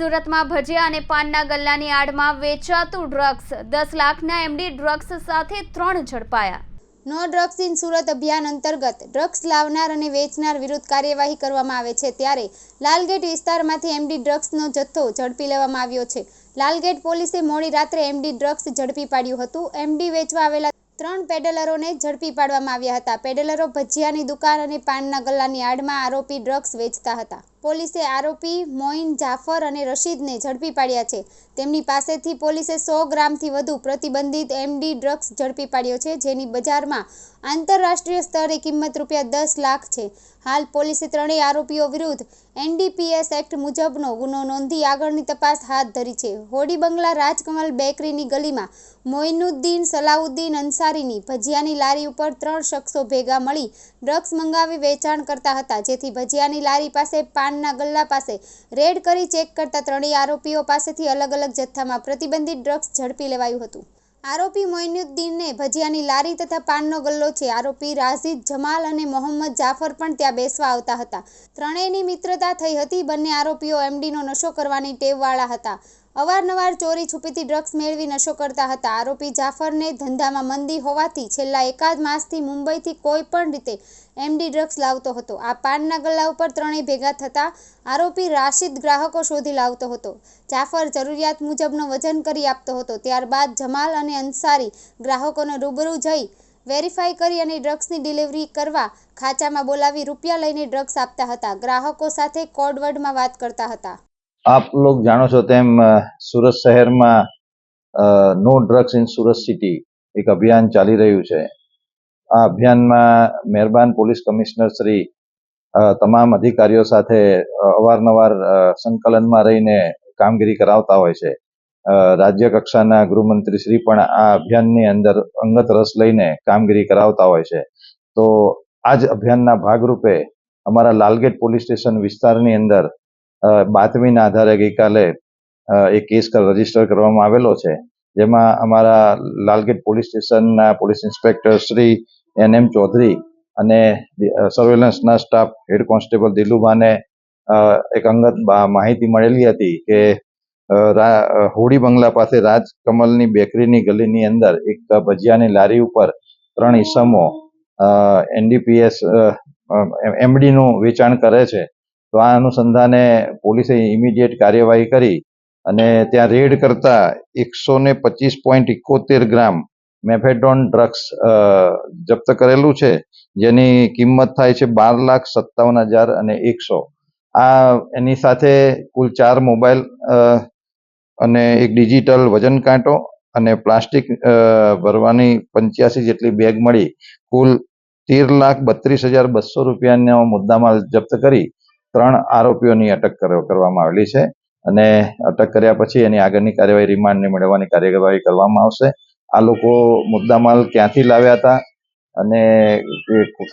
સુરતમાં ભજીયા અને પાનના ગલ્લાની આડમાં વેચાતું ડ્રગ્સ. દસ લાખના એમડી ડ્રગ્સ સાથે ત્રણ ઝડપાયા. નો ડ્રગ્સ ઇન સુરત અભિયાન અંતર્ગત ડ્રગ્સ લાવનાર અને વેચનાર વિરુદ્ધ કાર્યવાહી કરવામાં આવે છે ત્યારે લાલગેટ વિસ્તારમાંથી એમડી ડ્રગ્સનો જથ્થો ઝડપી લેવામાં આવ્યો છે. લાલગેટ પોલીસે મોડી રાત્રે એમડી ડ્રગ્સ ઝડપી પાડ્યું હતું. એમડી વેચવા આવેલા ત્રણ પેડલરોને ઝડપી પાડવામાં આવ્યા હતા. પેડલરો ભજીયાની દુકાન અને પાનના ગલ્લાની આડમાં આરોપી ડ્રગ્સ વેચતા હતા. પોલીસે આરોપી મોઇન જાફર અને રશીદને ઝડપી પાડ્યા છે. તેમની પાસેથી પોલીસે સો ગ્રામથી વધુ પ્રતિબંધિત એમડી ડ્રગ્સ ઝડપી પાડ્યો છે, જેની બજારમાં આંતરરાષ્ટ્રીય સ્તરે કિંમત રૂપિયા દસ લાખ છે. હાલ પોલીસે ત્રણેય આરોપીઓ વિરુદ્ધ એનડીપીએસ એક્ટ મુજબનો ગુનો નોંધી આગળની તપાસ હાથ ધરી છે. હોડી બંગલા રાજકમલ બેકરીની ગલીમાં મોઇનુદ્દીન સલાઉદ્દીન અંસારીની ભજીયાની લારી ઉપર ત્રણ શખ્સો ભેગા મળી ડ્રગ્સ મંગાવી વેચાણ કરતા હતા, જેથી ભજીયાની લારી પાસે પાનના ગલ્લા પાસે. રેડ કરી ચેક કરતા ત્રણેય આરોપીઓ પાસેથી અલગ અલગ જથ્થામાં પ્રતિબંધિત ડ્રગ્સ ઝડપી લેવાયું હતું. આરોપી મોઇનુદ્દીનને ભજીયાની લારી તથા પાનનો ગલ્લો છે. આરોપી રાઝીદ જમાલ અને મોહમ્મદ જાફર પણ ત્યાં બેસવા આવતા હતા. ત્રણેયની મિત્રતા થઈ હતી. બંને આરોપીઓ એમડીનો નશો કરવાની ટેવવાળા હતા. અવારનવાર ચોરી છુપીથી ડ્રગ્સ મેળવી નશો કરતા હતા. આરોપી જાફરને ધંધામાં મંદી હોવાથી છેલ્લા એકાદ માસથી મુંબઈથી કોઈ પણ રીતે એમડી ડ્રગ્સ લાવતો હતો. આ પાનના ગલ્લા ઉપર ત્રણેય ભેગા થતા આરોપી રાશિદ ગ્રાહકો શોધી લાવતો હતો. જાફર જરૂરિયાત મુજબનો વજન કરી આપતો હતો. ત્યારબાદ જમાલ અને અંસારી ગ્રાહકોને રૂબરૂ જઈ વેરીફાઈ કરી અને ડ્રગ્સની ડિલિવરી કરવા ખાચામાં બોલાવી રૂપિયા લઈને ડ્રગ્સ આપતા હતા. ગ્રાહકો સાથે કોડવર્ડમાં વાત કરતા હતા. આપ લોક જાણો છો તેમ સુરત શહેરમાં no drugs in Surat city એક અભિયાન ચાલી રહ્યું છે. આ અભિયાનમાં મહેરબાન પોલીસ કમિશનર શ્રી તમામ અધિકારીઓ સાથે અવારનવાર સંકલનમાં રહીને કામગીરી કરાવતા હોય છે. રાજ્ય કક્ષાના ગૃહમંત્રી શ્રી પણ આ અભિયાનની અંદર અંગત રસ લઈને કામગીરી કરાવતા હોય છે. તો આ જ અભિયાનના ભાગરૂપે અમારા લાલગેટ પોલીસ સ્ટેશન વિસ્તારની અંદર બાતમીના આધારે ગઈકાલે એક કેસ રજિસ્ટર કરવામાં આવેલો છે. જેમાં અમારા લાલગેટ પોલીસ સ્ટેશનના police inspector Shri N M Chaudhari અને સર્વેલન્સના સ્ટાફ હેડ કોન્સ્ટેબલ દિલુભાને એક અંગત માહિતી મળેલી હતી કે હોડી બંગલા પાસે રાજકમલની બેકરીની ગલીની અંદર એક ભજીયાની લારી ઉપર ત્રણ ઈસમો એનડીપીએસ એમડીનું વેચાણ કરે છે. તો આ અનુસંધાને પોલીસે ઇમિડિયેટ કાર્યવાહી કરી અને ત્યાં રેડ કરતા એકસો ને પચીસ પોઈન્ટ ઇકોતેર ગ્રામ મેફેડોન ડ્રગ્સ જપ્ત કરેલું છે, જેની કિંમત થાય છે બાર લાખ સત્તાવન હજાર અને એકસો. આ એની સાથે કુલ ચાર મોબાઈલ અને એક ડિજિટલ વજન કાંટો અને પ્લાસ્ટિક ભરવાની પંચ્યાસી જેટલી બેગ મળી. કુલ તેર લાખ બત્રીસ હજાર બસો રૂપિયાનો મુદ્દામાલ જપ્ત કરી ત્રણ આરોપીઓની અટક કર- કરવામાં આવેલી છે અને અટક કર્યા પછી એની આગળની કાર્યવાહી રિમાન્ડને મેળવવાની કાર્યવાહી કરવામાં આવશે. આ લોકો મુદ્દામાલ ક્યાંથી લાવ્યા હતા અને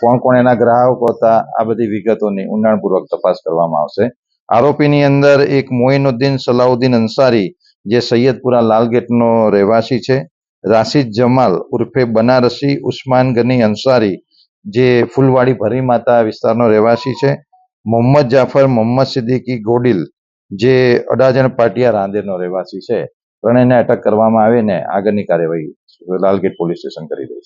કોણ કોણ એના ગ્રાહકો હતા, આ બધી વિગતોની ઊંડાણપૂર્વક તપાસ કરવામાં આવશે. આરોપીની અંદર એક મોઇનુદ્દીન સલાઉદ્દીન અંસારી, જે સૈયદપુરા લાલગેટનો રહેવાસી છે. રાશિદ જમાલ ઉર્ફે બનારસી ઉસ્માન ગની અંસારી, જે ફૂલવાડી ભરી માતા વિસ્તારનો રહેવાસી છે. મોહમ્મદ જાફર મોહમ્મદ સિદ્દીકી ગોડિલ, જે અડાજણ પાટિયા રાંદેરનો રહેવાસી છે, ત્રણેયને અટક કરવામાં આવીને આગળની કાર્યવાહી લાલગેટ પોલીસ સ્ટેશન કરી રહી છે.